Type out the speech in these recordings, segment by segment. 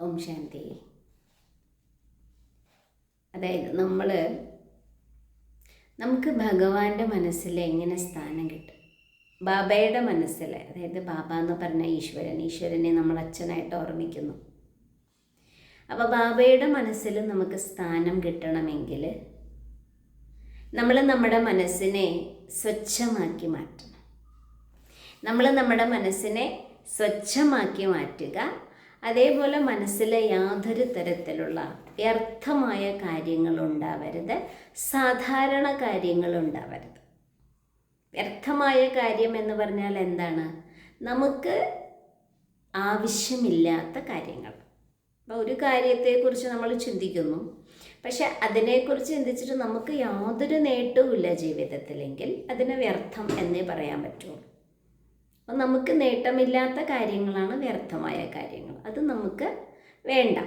ഓം ശാന്തി. അതായത് നമ്മൾ നമുക്ക് ഭഗവാന്റെ മനസ്സിൽ എങ്ങനെ സ്ഥാനം കിട്ടും? ബാബയുടെ മനസ്സിൽ അതായത് ബാബ എന്ന് പറഞ്ഞ ഈശ്വരൻ ഈശ്വരനെ നമ്മൾ അച്ഛനായിട്ട് ഓർമ്മിക്കുന്നു. അപ്പോൾ ബാബയുടെ മനസ്സിൽ നമുക്ക് സ്ഥാനം കിട്ടണമെങ്കിൽ നമ്മൾ നമ്മുടെ മനസ്സിനെ സ്വച്ഛമാക്കി മാറ്റണം. നമ്മൾ നമ്മുടെ മനസ്സിനെ സ്വച്ഛമാക്കി മാറ്റുക അതേപോലെ മനസ്സിൽ യാതൊരു തരത്തിലുള്ള വ്യർത്ഥമായ കാര്യങ്ങൾ ഉണ്ടാവരുത് സാധാരണ കാര്യങ്ങൾ ഉണ്ടാവരുത് വ്യർത്ഥമായ കാര്യം എന്ന് പറഞ്ഞാൽ എന്താണ്? നമുക്ക് ആവശ്യമില്ലാത്ത കാര്യങ്ങൾ. അപ്പോൾ ഒരു കാര്യത്തെക്കുറിച്ച് നമ്മൾ ചിന്തിക്കുന്നു. പക്ഷെ അതിനെക്കുറിച്ച് ചിന്തിച്ചിട്ട് നമുക്ക് യാതൊരു നേട്ടവുമില്ല ജീവിതത്തിലെങ്കിൽ അതിന് വ്യർത്ഥം എന്നേ പറയാൻ പറ്റുള്ളൂ. അപ്പം നമുക്ക് നേട്ടമില്ലാത്ത കാര്യങ്ങളാണ് വ്യർത്ഥമായ കാര്യങ്ങൾ. അത് നമുക്ക് വേണ്ട.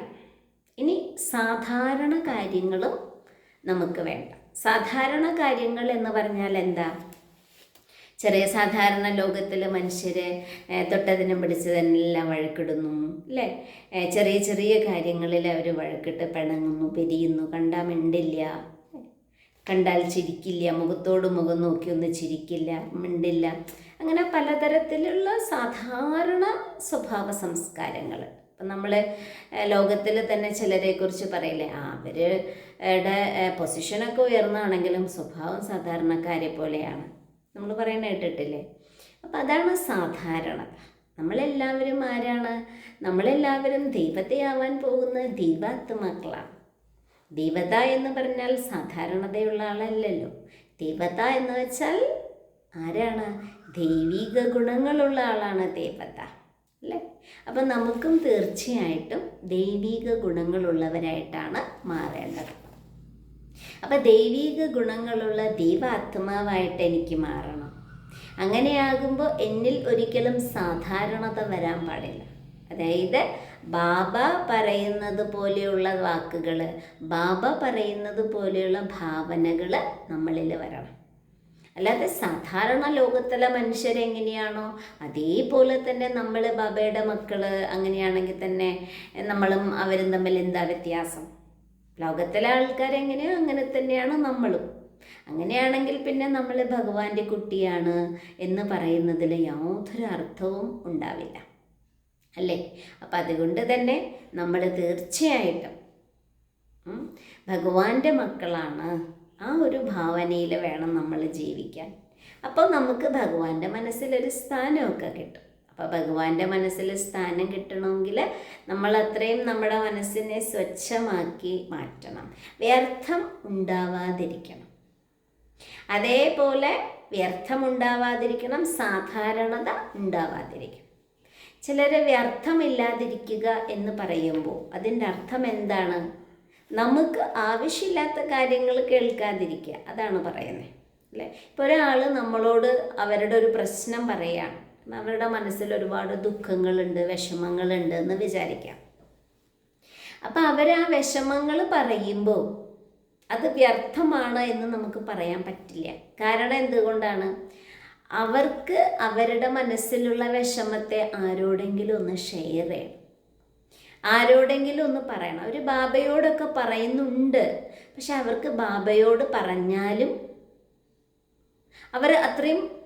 ഇനി സാധാരണ കാര്യങ്ങളും നമുക്ക് വേണ്ട. സാധാരണ കാര്യങ്ങൾ എന്ന് പറഞ്ഞാൽ എന്താ? ചെറിയ സാധാരണ ലോകത്തിൽ മനുഷ്യർ തൊട്ടതിനും പിടിച്ചതിനെല്ലാം വഴക്കിടുന്നു അല്ലേ? ചെറിയ ചെറിയ കാര്യങ്ങളിൽ അവർ വഴക്കിട്ട് പിണങ്ങുന്നു പിരിയുന്നു. കണ്ടാൽ മിണ്ടില്ല. കണ്ടാൽ ചിരിക്കില്ല. മുഖത്തോട് മുഖം നോക്കി ഒന്ന് ചിരിക്കില്ല. മിണ്ടില്ല. അങ്ങനെ പലതരത്തിലുള്ള സാധാരണ സ്വഭാവ സംസ്കാരങ്ങൾ ഇപ്പം നമ്മൾ ലോകത്തിൽ തന്നെ ചിലരെക്കുറിച്ച് പറയില്ലേ അവരുടെ പൊസിഷനൊക്കെ ഉയർന്നാണെങ്കിലും സ്വഭാവം സാധാരണക്കാരെ പോലെയാണ്. നമ്മൾ പറയുന്ന കേട്ടിട്ടില്ലേ? അപ്പം അതാണ് സാധാരണ നമ്മളെല്ലാവരും ആരാണ്? നമ്മളെല്ലാവരും ദൈവത്തെയാവാൻ പോകുന്ന ദൈവാത്മാക്കളാണ്. ദൈവത എന്ന് പറഞ്ഞാൽ സാധാരണതയുള്ള ആളല്ലല്ലോ. ദൈവത എന്ന് വെച്ചാൽ ആരാണ്? ദൈവിക ഗുണങ്ങളുള്ള ആളാണ് ദേവത അല്ലേ? അപ്പം നമുക്കും തീർച്ചയായിട്ടും ദൈവിക ഗുണങ്ങളുള്ളവരായിട്ടാണ് മാറേണ്ടത്. അപ്പം ദൈവിക ഗുണങ്ങളുള്ള ദൈവാത്മാവായിട്ട് എനിക്ക് മാറണം. അങ്ങനെയാകുമ്പോൾ എന്നിൽ ഒരിക്കലും സാധാരണത വരാൻ പാടില്ല. അതായത് ബാബ പറയുന്നത് പോലെയുള്ള വാക്കുകൾ ബാബ പറയുന്നത് പോലെയുള്ള ഭാവനകൾ നമ്മളിൽ വരണം. അല്ലാതെ സാധാരണ ലോകത്തിലെ മനുഷ്യരെങ്ങനെയാണോ? അതേപോലെ തന്നെ നമ്മൾ ബാബയുടെ മക്കൾ അങ്ങനെയാണെങ്കിൽ തന്നെ നമ്മളും അവരും തമ്മിൽ എന്താ വ്യത്യാസം? ലോകത്തിലെ ആൾക്കാരെങ്ങനെയോ അങ്ങനെ തന്നെയാണ് നമ്മളും. അങ്ങനെയാണെങ്കിൽ പിന്നെ നമ്മൾ ഭഗവാന്റെ കുട്ടിയാണ് എന്ന് പറയുന്നതിൽ യാതൊരു അർത്ഥവും ഉണ്ടാവില്ല. അല്ലേ? അപ്പം അതുകൊണ്ട് തന്നെ നമ്മൾ തീർച്ചയായിട്ടും ഭഗവാന്റെ മക്കളാണ് ആ ഒരു ഭാവനയിൽ വേണം നമ്മൾ ജീവിക്കാൻ. അപ്പോൾ നമുക്ക് ഭഗവാന്റെ മനസ്സിലൊരു സ്ഥാനമൊക്കെ കിട്ടും. അപ്പോൾ ഭഗവാന്റെ മനസ്സിൽ സ്ഥാനം കിട്ടണമെങ്കിൽ നമ്മൾ അത്രയും നമ്മുടെ മനസ്സിനെ സ്വച്ഛമാക്കി മാറ്റണം. വ്യർത്ഥം ഉണ്ടാവാതിരിക്കണം. അതേപോലെ വ്യർത്ഥം ഉണ്ടാവാതിരിക്കണം സാധാരണത ഉണ്ടാവാതിരിക്കണം. ചിലർ വ്യർത്ഥമില്ലാതിരിക്കുക എന്ന് പറയുമ്പോൾ അതിന്റെ അർത്ഥം എന്താണ്? നമുക്ക് ആവശ്യമില്ലാത്ത കാര്യങ്ങൾ കേൾക്കാതിരിക്കുക. അതാണ് പറയുന്നത്. അല്ലേ? ഇപ്പോൾ ഒരാൾ നമ്മളോട് അവരുടെ ഒരു പ്രശ്നം പറയുകയാണ് അവരുടെ മനസ്സിൽ ഒരുപാട് ദുഃഖങ്ങളുണ്ട് വിഷമങ്ങളുണ്ട് എന്ന് വിചാരിക്കാം. അപ്പം അവർ ആ വിഷമങ്ങൾ പറയുമ്പോൾ അത് വ്യർത്ഥമാണ് എന്ന് നമുക്ക് പറയാൻ പറ്റില്ല. കാരണം എന്തുകൊണ്ടാണ്? അവർക്ക് അവരുടെ മനസ്സിലുള്ള വിഷമത്തെ ആരോടെങ്കിലും ഒന്ന് ഷെയർ ചെയ്യണം. ആരോടെങ്കിലും ഒന്ന് പറയണം. അവർ ബാബയോടൊക്കെ പറയുന്നുണ്ട്. പക്ഷെ അവർക്ക് ബാബയോട് പറഞ്ഞാലും അവർ അത്രയും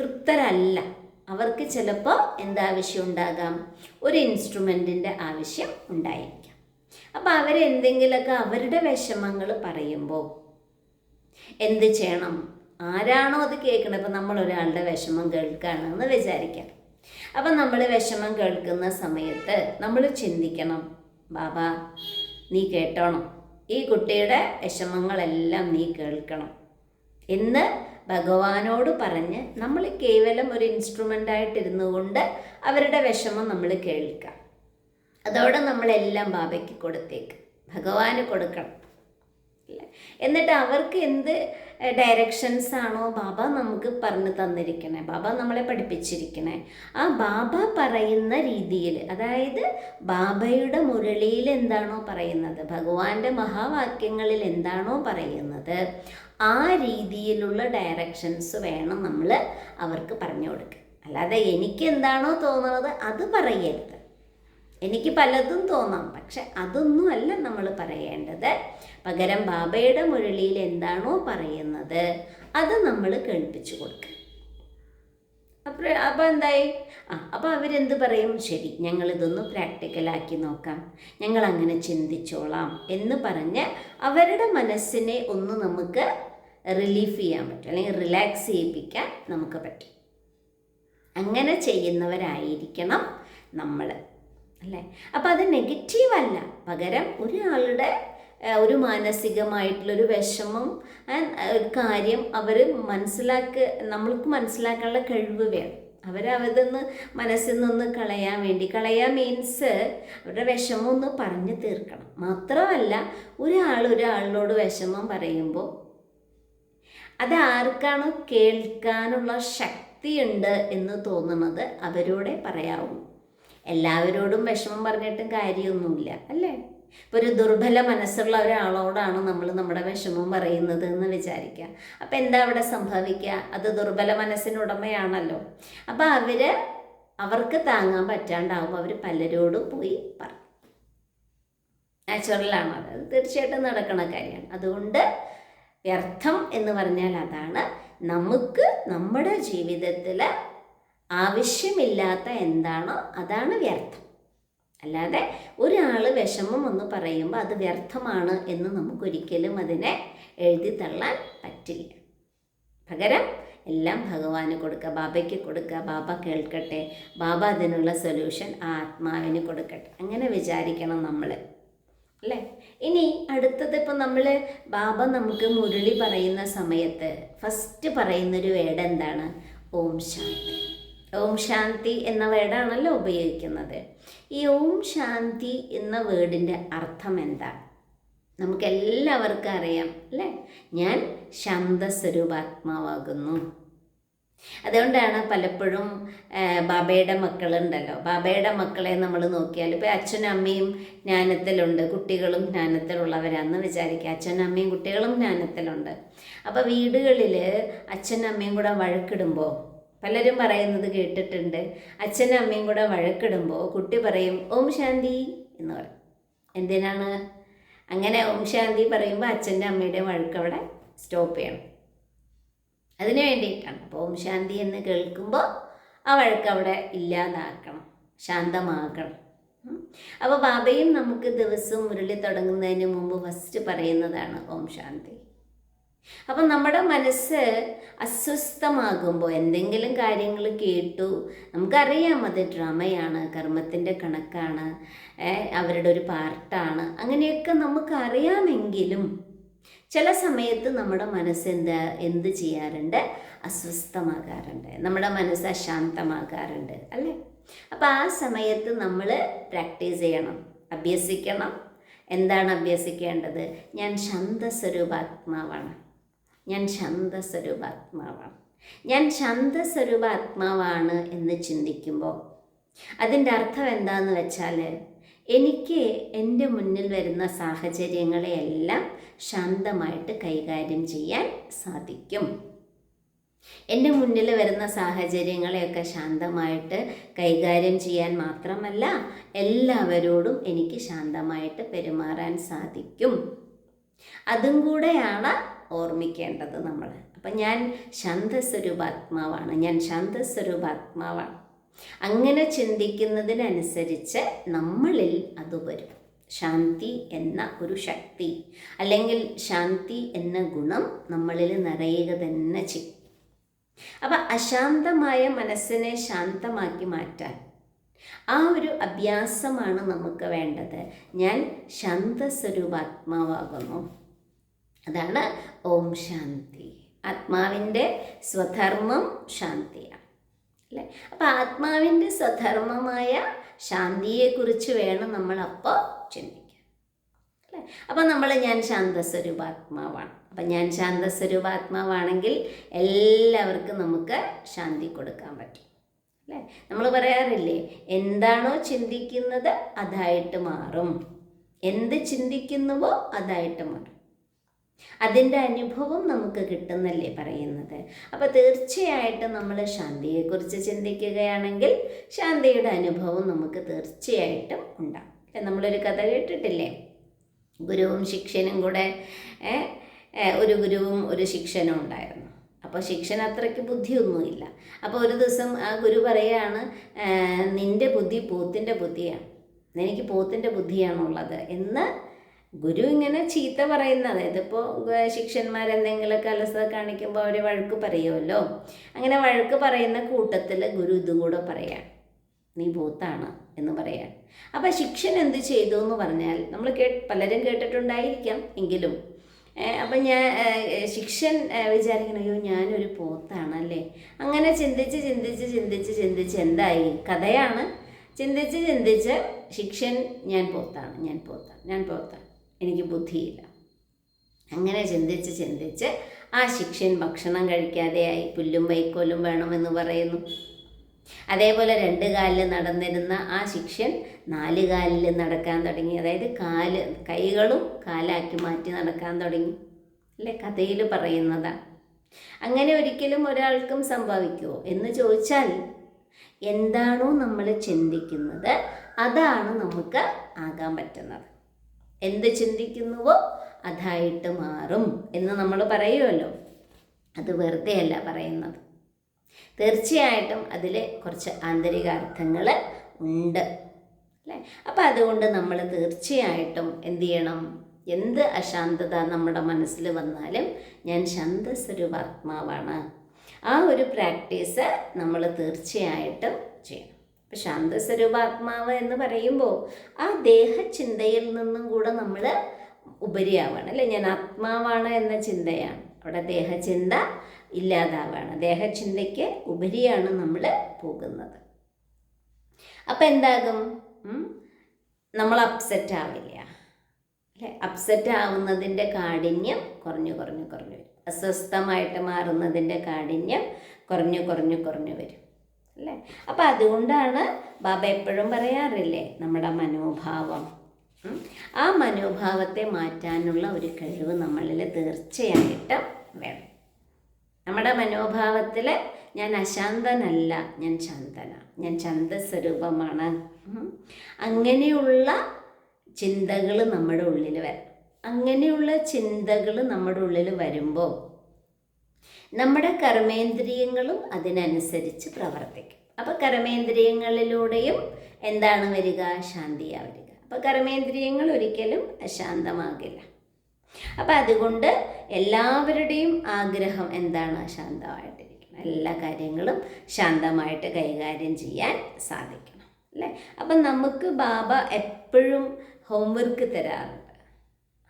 തൃപ്തരല്ല. അവർക്ക് ചിലപ്പോൾ എന്താവശ്യം ഉണ്ടാകാം? ഒരു ഇൻസ്ട്രുമെന്റിന്റെ ആവശ്യം ഉണ്ടായിരിക്കാം. അപ്പോൾ അവരെന്തെങ്കിലുമൊക്കെ അവരുടെ വിഷമങ്ങൾ പറയുമ്പോൾ എന്ത് ചെയ്യണം? ആരാണോ അത് കേൾക്കുന്നത് ഇപ്പം നമ്മളൊരാളുടെ വിഷമം കേൾക്കുകയാണെന്ന് വിചാരിക്കാം. അപ്പം നമ്മൾ വിഷമം കേൾക്കുന്ന സമയത്ത് നമ്മൾ ചിന്തിക്കണം ബാബ നീ കേട്ടോണം. ഈ കുട്ടിയുടെ വിഷമങ്ങളെല്ലാം നീ കേൾക്കണം. എന്ന് ഭഗവാനോട് പറഞ്ഞ് നമ്മൾ കേവലം ഒരു ഇൻസ്ട്രുമെന്റ് ആയിട്ടിരുന്നു കൊണ്ട് അവരുടെ വിഷമം നമ്മൾ കേൾക്കാം. അതോടെ നമ്മളെല്ലാം ബാബയ്ക്ക് കൊടുത്തേക്ക്. ഭഗവാന് കൊടുക്കണം. ഇല്ലേ? എന്നിട്ട് അവർക്ക് എന്ത് ഡയറക്ഷൻസ് ആണോ ബാബ നമുക്ക് പറഞ്ഞു തന്നിരിക്കണേ? ബാബ നമ്മളെ പഠിപ്പിച്ചിരിക്കണേ. ആ ബാബ പറയുന്ന രീതിയിൽ അതായത് ബാബയുടെ മുരളിയിൽ എന്താണോ പറയുന്നത് ഭഗവാന്റെ മഹാവാക്യങ്ങളിൽ എന്താണോ പറയുന്നത് ആ രീതിയിലുള്ള ഡയറക്ഷൻസ് വേണം നമ്മൾ അവർക്ക് പറഞ്ഞു കൊടുക്കുക അല്ലാതെ എനിക്ക് എന്താണോ തോന്നുന്നത് അത് പറയരുത്. എനിക്ക് പലതും തോന്നാം. പക്ഷെ അതൊന്നുമല്ല നമ്മൾ പറയേണ്ടത്. പകരം ബാബയുടെ മുരളിയിൽ എന്താണോ പറയുന്നത് അത് നമ്മൾ കേൾപ്പിച്ചു കൊടുക്കുക അപ്പോൾ അപ്പോൾ എന്തായി? ആ അപ്പോൾ അവരെന്ത് പറയും? ശരി ഞങ്ങളിതൊന്ന് പ്രാക്ടിക്കലാക്കി നോക്കാം. ഞങ്ങൾ അങ്ങനെ ചിന്തിച്ചോളാം എന്ന് പറഞ്ഞ് അവരുടെ മനസ്സിനെ ഒന്ന് നമുക്ക് റിലീഫ് ചെയ്യാൻ പറ്റും. അല്ലെങ്കിൽ റിലാക്സ് ചെയ്യിപ്പിക്കാൻ നമുക്ക് പറ്റും. അങ്ങനെ ചെയ്യുന്നവരായിരിക്കണം നമ്മൾ. അല്ലേ? അപ്പോൾ അത് നെഗറ്റീവ് അല്ല. പകരം ഒരാളുടെ ഒരു മാനസികമായിട്ടുള്ളൊരു വിഷമം ഒരു കാര്യം അവർ മനസ്സിലാക്ക നമ്മൾക്ക് മനസ്സിലാക്കാനുള്ള കഴിവ് വേണം. അവരവതൊന്ന് മനസ്സിൽ നിന്ന് കളയാൻ വേണ്ടി. കളയാൻ മീൻസ് അവരുടെ വിഷമം ഒന്ന് പറഞ്ഞു തീർക്കണം. മാത്രമല്ല ഒരാൾ ഒരാളിനോട് വിഷമം പറയുമ്പോൾ അത് ആർക്കാണ് കേൾക്കാനുള്ള ശക്തിയുണ്ട് എന്ന് തോന്നുന്നത് അവരോടെ പറയാവൂ എല്ലാവരോടും വിഷമം പറഞ്ഞിട്ടും കാര്യമൊന്നുമില്ല അല്ലേ? ഇപ്പോൾ ഒരു ദുർബല മനസ്സുള്ള ഒരാളോടാണ് നമ്മൾ നമ്മുടെ വിഷമം പറയുന്നത് എന്ന് വിചാരിക്കുക. അപ്പം എന്താ അവിടെ സംഭവിക്കുക? അത് ദുർബല മനസ്സിനുടമയാണല്ലോ അപ്പം അവർ അവർക്ക് താങ്ങാൻ പറ്റാണ്ടാവും അവർ പലരോടും പോയി പറയും. നാച്ചുറലാണ് അത്. തീർച്ചയായിട്ടും നടക്കുന്ന കാര്യമാണ്. അതുകൊണ്ട് വ്യർത്ഥം എന്ന് പറഞ്ഞാൽ അതാണ് നമുക്ക് നമ്മുടെ ജീവിതത്തിൽ ആവശ്യമില്ലാത്ത എന്താണോ അതാണ് വ്യർത്ഥം. അല്ലാതെ ഒരാൾ വിഷമം എന്ന് പറയുമ്പോൾ അത് വ്യർത്ഥമാണ് എന്ന് നമുക്കൊരിക്കലും അതിനെ എഴുതി തള്ളാൻ പറ്റില്ല. പകരം എല്ലാം ഭഗവാന് കൊടുക്കുക ബാബയ്ക്ക് കൊടുക്കുക ബാബ കേൾക്കട്ടെ ബാബ അതിനുള്ള സൊല്യൂഷൻ ആ ആത്മാവിന് കൊടുക്കട്ടെ. അങ്ങനെ വിചാരിക്കണം നമ്മൾ അല്ലേ? ഇനി അടുത്തത് ഇപ്പം നമ്മൾ ബാബ നമുക്ക് മുരളി പറയുന്ന സമയത്ത് ഫസ്റ്റ് പറയുന്നൊരു വേട് എന്താണ് ഓം ശാന്തി. ഓം ശാന്തി എന്ന വേർഡാണല്ലോ ഉപയോഗിക്കുന്നത്. ഈ ഓം ശാന്തി എന്ന വേർഡിന്റെ അർത്ഥം എന്താ? നമുക്കെല്ലാവർക്കും അറിയാം അല്ലേ? ഞാൻ ശാന്തസ്വരൂപാത്മാവാകുന്നു. അതുകൊണ്ടാണ് പലപ്പോഴും ബാബയുടെ മക്കളുണ്ടല്ലോ. ബാബയുടെ മക്കളെ നമ്മൾ നോക്കിയാൽ ഇപ്പോൾ അച്ഛനും അമ്മയും ജ്ഞാനത്തിലുണ്ട് കുട്ടികളും ജ്ഞാനത്തിലുള്ളവരാന്ന് വിചാരിക്കുക അച്ഛനും അമ്മയും കുട്ടികളും ജ്ഞാനത്തിലുണ്ട്. അപ്പോൾ വീടുകളിൽ അച്ഛനും അമ്മയും കൂടെ വഴക്കിടുമ്പോൾ പലരും പറയുന്നത് കേട്ടിട്ടുണ്ട്. അച്ഛനും അമ്മയും കൂടെ വഴക്കിടുമ്പോൾ കുട്ടി പറയും ഓം ശാന്തി എന്ന് പറയും. എന്തിനാണ്? അങ്ങനെ ഓം ശാന്തി പറയുമ്പോൾ അച്ഛന്റെ അമ്മയുടെ വഴക്ക് അവിടെ സ്റ്റോപ്പ് ചെയ്യണം. അതിന് വേണ്ടിയിട്ടാണ്. അപ്പോൾ ഓം ശാന്തി എന്ന് കേൾക്കുമ്പോൾ ആ വഴക്ക് അവിടെ ഇല്ലാതാക്കണം. ശാന്തമാക്കണം അപ്പോൾ ബാബയും നമുക്ക് ദിവസവും മുരളി തുടങ്ങുന്നതിന് മുമ്പ് ഫസ്റ്റ് പറയുന്നതാണ് ഓം ശാന്തി. അപ്പം നമ്മുടെ മനസ്സ് അസ്വസ്ഥമാകുമ്പോൾ എന്തെങ്കിലും കാര്യങ്ങൾ കേട്ടു നമുക്കറിയാം അത് ഡ്രാമയാണ് കർമ്മത്തിന്റെ കണക്കാണ് അവരുടെ ഒരു പാർട്ടാണ് അങ്ങനെയൊക്കെ നമുക്കറിയാമെങ്കിലും ചില സമയത്ത് നമ്മുടെ മനസ്സ് എന്താ എന്ത് ചെയ്യാറുണ്ട്? അസ്വസ്ഥമാകാറുണ്ട്. നമ്മുടെ മനസ്സ് അശാന്തമാകാറുണ്ട് അല്ലേ? അപ്പോൾ ആ സമയത്ത് നമ്മൾ പ്രാക്ടീസ് ചെയ്യണം അഭ്യസിക്കണം. എന്താണ് അഭ്യസിക്കേണ്ടത്? ഞാൻ ശാന്തസ്വരൂപാത്മാവാണ്. ഞാൻ ശാന്തസ്വരൂപാത്മാവാണ് ഞാൻ ശാന്തസ്വരൂപാത്മാവാണ് എന്ന് ചിന്തിക്കുമ്പോൾ അതിന്റെ അർത്ഥം എന്താണെന്ന് വെച്ചാൽ എനിക്ക് എന്റെ മുന്നിൽ വരുന്ന സാഹചര്യങ്ങളെയെല്ലാം ശാന്തമായിട്ട് കൈകാര്യം ചെയ്യാൻ സാധിക്കും. എന്റെ മുന്നിൽ വരുന്ന സാഹചര്യങ്ങളെയൊക്കെ ശാന്തമായിട്ട് കൈകാര്യം ചെയ്യാൻ മാത്രമല്ല എല്ലാവരോടും എനിക്ക് ശാന്തമായിട്ട് പെരുമാറാൻ സാധിക്കും. അതും കൂടെയാണ് ഓർമ്മിക്കേണ്ടത് നമ്മൾ. അപ്പം ഞാൻ ശാന്തസ്വരൂപാത്മാവാണ് ഞാൻ ശാന്തസ്വരൂപാത്മാവാണ് അങ്ങനെ ചിന്തിക്കുന്നതിനനുസരിച്ച് നമ്മളിൽ അത് വരും. ശാന്തി എന്ന ഒരു ശക്തി. അല്ലെങ്കിൽ ശാന്തി എന്ന ഗുണം നമ്മളിൽ നിറയുക തന്നെ ചെയ്യും. അപ്പം അശാന്തമായ മനസ്സിനെ ശാന്തമാക്കി മാറ്റാൻ ആ ഒരു അഭ്യാസമാണ് നമുക്ക് വേണ്ടത്. ഞാൻ ശാന്തസ്വരൂപാത്മാവാകുന്നു അതാണ് ഓം ശാന്തി. ആത്മാവിന്റെ സ്വധർമ്മം ശാന്തിയാണ്. അല്ലേ? അപ്പം ആത്മാവിന്റെ സ്വധർമ്മമായ ശാന്തിയെക്കുറിച്ച് വേണം നമ്മൾ അപ്പോൾ ചിന്തിക്കാൻ. അല്ലേ? അപ്പം നമ്മൾ ഞാൻ ശാന്തസ്വരൂപാത്മാവാണ്. അപ്പം ഞാൻ ശാന്തസ്വരൂപാത്മാവാണെങ്കിൽ എല്ലാവർക്കും നമുക്ക് ശാന്തി കൊടുക്കാൻ പറ്റും. അല്ലേ? നമ്മൾ പറയാറില്ലേ എന്താണോ ചിന്തിക്കുന്നത് അതായിട്ട് മാറും. എന്ത് ചിന്തിക്കുന്നുവോ അതായിട്ട് മാറും. അതിന്റെ അനുഭവം നമുക്ക് കിട്ടുന്നല്ലേ പറയുന്നത്. അപ്പോൾ തീർച്ചയായിട്ടും നമ്മൾ ശാന്തിയെക്കുറിച്ച് ചിന്തിക്കുകയാണെങ്കിൽ ശാന്തിയുടെ അനുഭവം നമുക്ക് തീർച്ചയായിട്ടും ഉണ്ടാകും. നമ്മളൊരു കഥ കേട്ടിട്ടില്ലേ? ഗുരുവും ശിക്ഷനും കൂടെ ഒരു ഗുരുവും ഒരു ശിക്ഷനും ഉണ്ടായിരുന്നു. അപ്പോൾ ശിക്ഷൻ അത്രയ്ക്ക് ബുദ്ധിയൊന്നുമില്ല. അപ്പോൾ ഒരു ദിവസം ആ ഗുരു പറയുകയാണ് നിന്റെ ബുദ്ധി പോത്തിന്റെ ബുദ്ധിയാണ്. എനിക്ക് പോത്തിന്റെ ബുദ്ധിയാണുള്ളത് എന്ന് ഗുരു ഇങ്ങനെ ചീത്ത പറയുന്നത്. ഇതിപ്പോൾ ശിഷ്യന്മാരെന്തെങ്കിലുമൊക്കെ അലസത കാണിക്കുമ്പോൾ അവർ വഴക്ക് പറയുമല്ലോ അങ്ങനെ വഴക്ക് പറയുന്ന കൂട്ടത്തിൽ ഗുരു ഇതും കൂടെ പറയാം. നീ ഭൂത്താണ് എന്ന് പറയാൻ അപ്പം ശിക്ഷൻ എന്ത് ചെയ്തു എന്ന് പറഞ്ഞാൽ നമ്മൾ കേ പലരും കേട്ടിട്ടുണ്ടായിരിക്കാം എങ്കിലും അപ്പം ഞാൻ ശിക്ഷൻ വിചാരിക്കണം അയ്യോ ഞാനൊരു പോത്താണല്ലേ? അങ്ങനെ ചിന്തിച്ച് ചിന്തിച്ച് ചിന്തിച്ച് ചിന്തിച്ച് എന്തായി? കഥയാണ്. ചിന്തിച്ച് ചിന്തിച്ച് ശിക്ഷൻ ഞാൻ പോത്താണ് ഞാൻ പോത്താണ് ഞാൻ പോത്താണ്. എനിക്ക് ബുദ്ധിയില്ല. അങ്ങനെ ചിന്തിച്ച് ചിന്തിച്ച് ആ ശിക്ഷൻ ഭക്ഷണം കഴിക്കാതെയായി പുല്ലും വൈക്കോലും വേണമെന്ന് പറയുന്നു. അതേപോലെ രണ്ട് കാലിൽ നടന്നിരുന്ന ആ ശിക്ഷൻ നാല് കാലിൽ നടക്കാൻ തുടങ്ങി. അതായത് കാൽ കൈകളും കാലാക്കി മാറ്റി നടക്കാൻ തുടങ്ങി. അല്ലേ? കഥയിൽ പറയുന്നതാണ് അങ്ങനെ ഒരിക്കലും ഒരാൾക്കും സംഭവിക്കുമോ എന്ന് ചോദിച്ചാൽ എന്താണോ നമ്മൾ ചിന്തിക്കുന്നത് അതാണ് നമുക്ക് ആകാൻ പറ്റുന്നത്. എന്ത് ചിന്തിക്കുന്നുവോ അതായിട്ട് മാറും എന്ന് നമ്മൾ പറയുമല്ലോ. അത് വെറുതെ അല്ല പറയുന്നത്. തീർച്ചയായിട്ടും അതിൽ കുറച്ച് ആന്തരികാർത്ഥങ്ങൾ ഉണ്ട്. അല്ലേ? അപ്പം അതുകൊണ്ട് നമ്മൾ തീർച്ചയായിട്ടും എന്ത് ചെയ്യണം? എന്ത് അശാന്തത നമ്മുടെ മനസ്സിൽ വന്നാലും ഞാൻ ശാന്തസ്വരൂപാത്മാവാണ്. ആ ഒരു പ്രാക്ടീസ് നമ്മൾ തീർച്ചയായിട്ടും ചെയ്യണം. അപ്പം ശാന്തസ്വരൂപാത്മാവ് എന്ന് പറയുമ്പോൾ ആ ദേഹചിന്തയിൽ നിന്നും കൂടെ നമ്മൾ ഉപരിയാവാണ്. അല്ലേ? ഞാൻ ആത്മാവാണ് എന്ന ചിന്തയാണ്. അവിടെ ദേഹചിന്ത ഇല്ലാതാവാണ്. ദേഹചിന്തയ്ക്ക് ഉപരിയാണ് നമ്മൾ പോകുന്നത്. അപ്പം എന്താകും? നമ്മൾ അപ്സെറ്റ് ആവില്ല. അല്ലേ? അപ്സെറ്റ് ആവുന്നതിന്റെ കാഠിന്യം കുറഞ്ഞു കുറഞ്ഞു കുറഞ്ഞു വരും. അസ്വസ്ഥമായിട്ട് മാറുന്നതിന്റെ കാഠിന്യം കുറഞ്ഞു കുറഞ്ഞു കുറഞ്ഞു വരും. അല്ലേ? അപ്പം അതുകൊണ്ടാണ് ബാബ എപ്പോഴും പറയാറില്ലേ നമ്മുടെ മനോഭാവം. ആ മനോഭാവത്തെ മാറ്റാനുള്ള ഒരു കഴിവ് നമ്മളിൽ തീർച്ചയായിട്ടും വേണം. നമ്മുടെ മനോഭാവത്തിൽ ഞാൻ അശാന്തനല്ല ഞാൻ ശാന്തന ഞാൻ ശാന്തസ്വരൂപമാണ് സ്വരൂപമാണ് അങ്ങനെയുള്ള ചിന്തകൾ നമ്മുടെ ഉള്ളിൽ വരണം അങ്ങനെയുള്ള ചിന്തകൾ നമ്മുടെ ഉള്ളിൽ വരുമ്പോൾ നമ്മുടെ കർമ്മേന്ദ്രിയങ്ങളും അതിനനുസരിച്ച് പ്രവർത്തിക്കും. അപ്പോൾ കർമ്മേന്ദ്രിയങ്ങളിലൂടെയും എന്താണ് വരിക? ശാന്തിയാ വരിക. അപ്പോൾ കർമ്മേന്ദ്രിയങ്ങൾ ഒരിക്കലും അശാന്തമാകില്ല. അപ്പം അതുകൊണ്ട് എല്ലാവരുടെയും ആഗ്രഹം എന്താണ്? ശാന്തമായിട്ടിരിക്കണം. എല്ലാ കാര്യങ്ങളും ശാന്തമായിട്ട് കൈകാര്യം ചെയ്യാൻ സാധിക്കണം. അല്ലേ? അപ്പം നമുക്ക് ബാബ എപ്പോഴും ഹോംവർക്ക് തരാറുണ്ട്.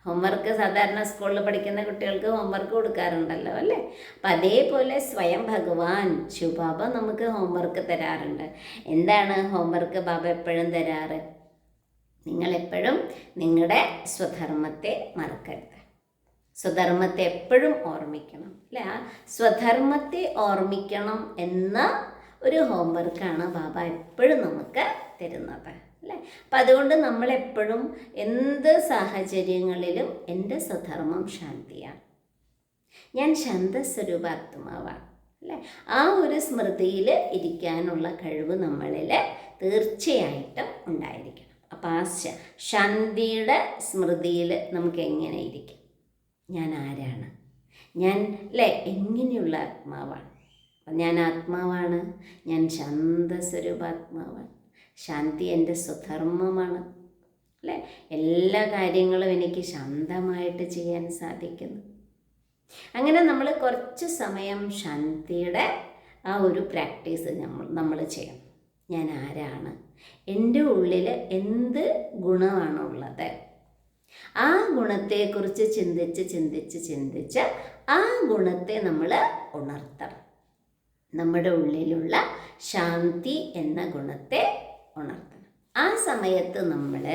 ഹോംവർക്ക് സാധാരണ സ്കൂളിൽ പഠിക്കുന്ന കുട്ടികൾക്ക് ഹോംവർക്ക് കൊടുക്കാറുണ്ടല്ലോ അല്ലേ? അപ്പം അതേപോലെ സ്വയം ഭഗവാൻ ശിവബാബ നമുക്ക് ഹോംവർക്ക് തരാറുണ്ട്. എന്താണ് ഹോംവർക്ക് ബാബ എപ്പോഴും തരാറ്? നിങ്ങളെപ്പോഴും നിങ്ങളുടെ സ്വധർമ്മത്തെ മറക്കരുത്. സ്വധർമ്മത്തെ എപ്പോഴും ഓർമ്മിക്കണം അല്ലേ? സ്വധർമ്മത്തെ ഓർമ്മിക്കണം എന്ന ഒരു ഹോംവർക്കാണ് ബാബ എപ്പോഴും നമുക്ക് തരുന്നത്. അല്ലേ? അപ്പം അതുകൊണ്ട് നമ്മളെപ്പോഴും എന്ത് സാഹചര്യങ്ങളിലും എന്റെ സ്വധർമ്മം ശാന്തിയാണ്. ഞാൻ ശാന്തസ്വരൂപാത്മാവാണ് അല്ലേ? ആ ഒരു സ്മൃതിയിൽ ഇരിക്കാനുള്ള കഴിവ് നമ്മളിൽ തീർച്ചയായിട്ടും ഉണ്ടായിരിക്കണം. അപ്പം ആ ശാന്തിയുടെ സ്മൃതിയിൽ നമുക്ക് എങ്ങനെ ഇരിക്കും? ഞാൻ ആരാണ്? ഞാൻ അല്ലേ? എങ്ങനെയുള്ള ആത്മാവാണ്? ഞാൻ ആത്മാവാണ് ഞാൻ ശാന്തസ്വരൂപാത്മാവാണ് ശാന്തി എന്റെ സ്വധർമ്മമാണ്. അല്ലേ? എല്ലാ കാര്യങ്ങളും എനിക്ക് ശാന്തമായിട്ട് ചെയ്യാൻ സാധിക്കുന്നു. അങ്ങനെ നമ്മൾ കുറച്ച് സമയം ശാന്തിയുടെ ആ ഒരു പ്രാക്ടീസ് നമ്മൾ നമ്മൾ ചെയ്യണം. ഞാൻ ആരാണ്? എന്റെ ഉള്ളിൽ എന്ത് ഗുണമാണുള്ളത്? ആ ഗുണത്തെക്കുറിച്ച് ചിന്തിച്ച് ചിന്തിച്ച് ചിന്തിച്ച് ആ ഗുണത്തെ നമ്മൾ ഉണർത്തണം. നമ്മുടെ ഉള്ളിലുള്ള ശാന്തി എന്ന ഗുണത്തെ ഉണർത്തണം. ആ സമയത്ത് നമ്മൾ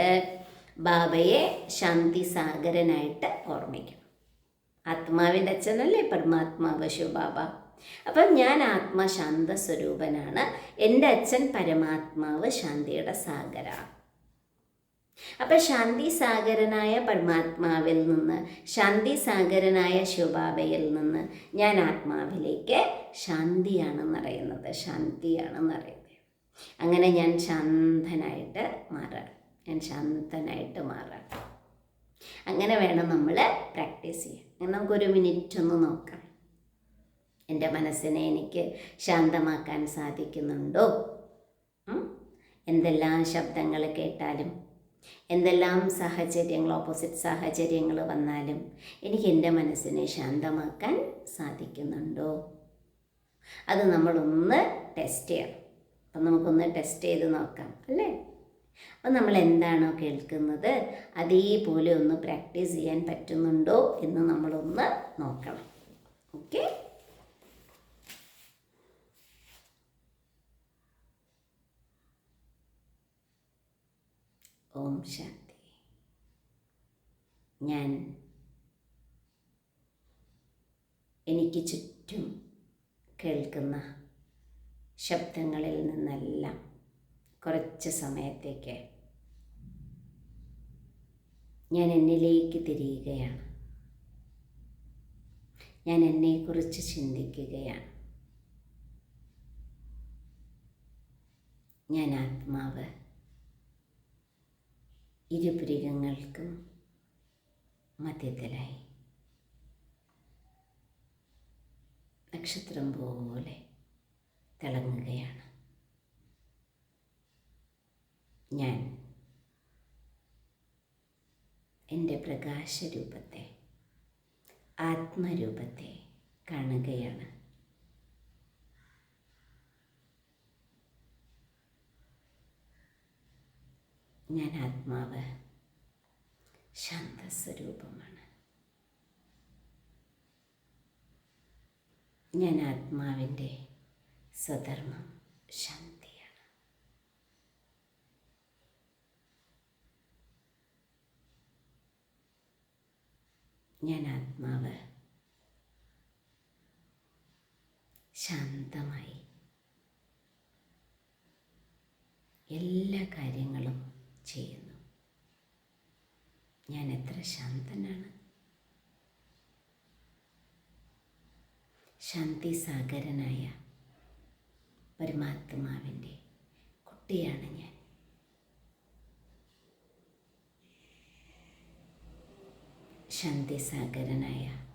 ബാബയെ ശാന്തി സാഗരനായിട്ട് ഓർമ്മിക്കണം. ആത്മാവിന്റെ അച്ഛനല്ലേ പരമാത്മാവ് ശിവബാബ അപ്പം ഞാൻ ആത്മശാന്ത സ്വരൂപനാണ് എന്റെ അച്ഛൻ പരമാത്മാവ് ശാന്തിയുടെ സാഗരമാണ് അപ്പം ശാന്തി സാഗരനായ പരമാത്മാവിൽ നിന്ന് ശാന്തി സാഗരനായ ശിവബാബയിൽ നിന്ന് ഞാൻ ആത്മാവിലേക്ക് ശാന്തിയാണെന്നറിയുന്നത് ശാന്തിയാണെന്നറിയുന്നത്. അങ്ങനെ ഞാൻ ശാന്തനായിട്ട് മാറാം. ഞാൻ ശാന്തനായിട്ട് മാറാം. അങ്ങനെ വേണം നമ്മൾ പ്രാക്ടീസ് ചെയ്യാൻ. നമുക്കൊരു മിനിറ്റ് ഒന്ന് നോക്കാം. എന്റെ മനസ്സിനെ എനിക്ക് ശാന്തമാക്കാൻ സാധിക്കുന്നുണ്ടോ? എന്തെല്ലാം ശബ്ദങ്ങൾ കേട്ടാലും എന്തെല്ലാം സാഹചര്യങ്ങൾ ഓപ്പോസിറ്റ് സാഹചര്യങ്ങൾ വന്നാലും എനിക്ക് എന്റെ മനസ്സിനെ ശാന്തമാക്കാൻ സാധിക്കുന്നുണ്ടോ? അത് നമ്മളൊന്ന് ടെസ്റ്റ് ചെയ്യണം. അപ്പം നമുക്കൊന്ന് ടെസ്റ്റ് ചെയ്ത് നോക്കാം അല്ലേ? അപ്പം നമ്മൾ എന്താണോ കേൾക്കുന്നത് അതേപോലെ ഒന്ന് പ്രാക്ടീസ് ചെയ്യാൻ പറ്റുന്നുണ്ടോ എന്ന് നമ്മളൊന്ന് നോക്കണം. ഓക്കെ ഓം ശാന്തി. ഞാൻ എനിക്ക് ചുറ്റും കേൾക്കുന്ന ശബ്ദങ്ങളിൽ നിന്നെല്ലാം കുറച്ച് സമയത്തേക്ക് ഞാൻ എന്നിലേക്ക് തിരിയുകയാണ്. ഞാൻ എന്നെക്കുറിച്ച് ചിന്തിക്കുകയാണ്. ഞാൻ ആത്മാവ് ഇരുപുരികങ്ങൾക്കും മധ്യത്തിലായി. നക്ഷത്രം പോലെ തിളങ്ങുകയാണ് ഞാൻ എന്റെ പ്രകാശരൂപത്തെ ആത്മരൂപത്തെ കാണുകയാണ്. ഞാൻ ആത്മാവ് ശാന്തസ്വരൂപമാണ്. ഞാൻ ആത്മാവിന്റെ സ്വധർമ്മം ശാന്തിയാണ്. ഞാൻ ആത്മാവ് ശാന്തമായി എല്ലാ കാര്യങ്ങളും ചെയ്യുന്നു. ഞാൻ എത്ര ശാന്തനാണ്. ശാന്തി സാഗരനായ പരമാത്മാവിന്റെ കുട്ടിയാണ് ഞാൻ. ശാന്തിസാഗരനായ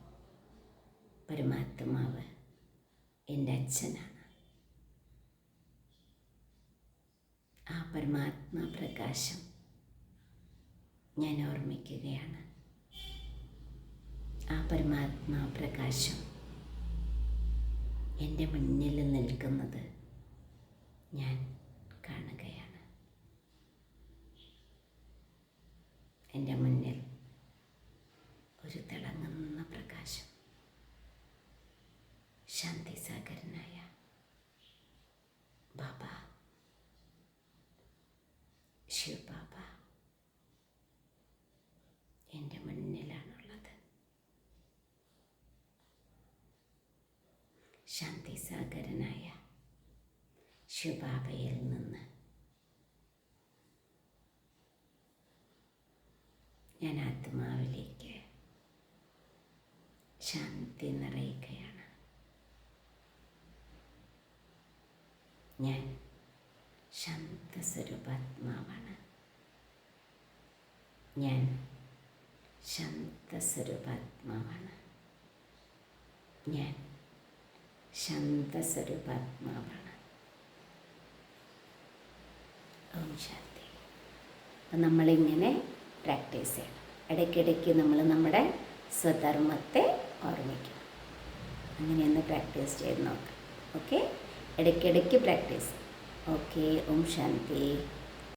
പരമാത്മാവ് എന്റെ അച്ഛനാണ്. ആ പരമാത്മാ പ്രകാശം ഞാൻ ഓർമ്മിക്കുകയാണ്. ആ പരമാത്മാ പ്രകാശം എന്റെ മുന്നിൽ നിൽക്കുന്നത് ഞാൻ കാണുകയാണ്. എന്റെ മുന്നിൽ ഒരു തിളങ്ങുന്ന പ്രകാശം. ശാന്തി സാഗരനായ ബാബ. ശിവബാബ. എന്റെ മുന്നിലാണുള്ളത്. ശാന്തി സാഗരനായ ശിവബാബയിൽ നിന്ന്. ഞാൻ ആത്മാവിലേക്ക് ശാന്തി നിറയുകയാണ്. ഞാൻ ശാന്തസ്വരൂപാത്മാവാണ്. ഞാൻ ശാന്തസ്വരൂപാത്മാവാണ്. ഞാൻ ശാന്തസ്വരൂപാത്മാവാണ്. ഓം ശാന്തി അപ്പം നമ്മളിങ്ങനെ പ്രാക്ടീസ് ചെയ്യണം. ഇടയ്ക്കിടയ്ക്ക് നമ്മൾ നമ്മുടെ സ്വധർമ്മത്തെ ഓർമ്മിക്കണം. അങ്ങനെയൊന്ന് പ്രാക്ടീസ് ചെയ്ത് നോക്കാം. ഓക്കെ? ഇടയ്ക്കിടയ്ക്ക് പ്രാക്ടീസ്. ഓക്കെ ഓം ശാന്തി.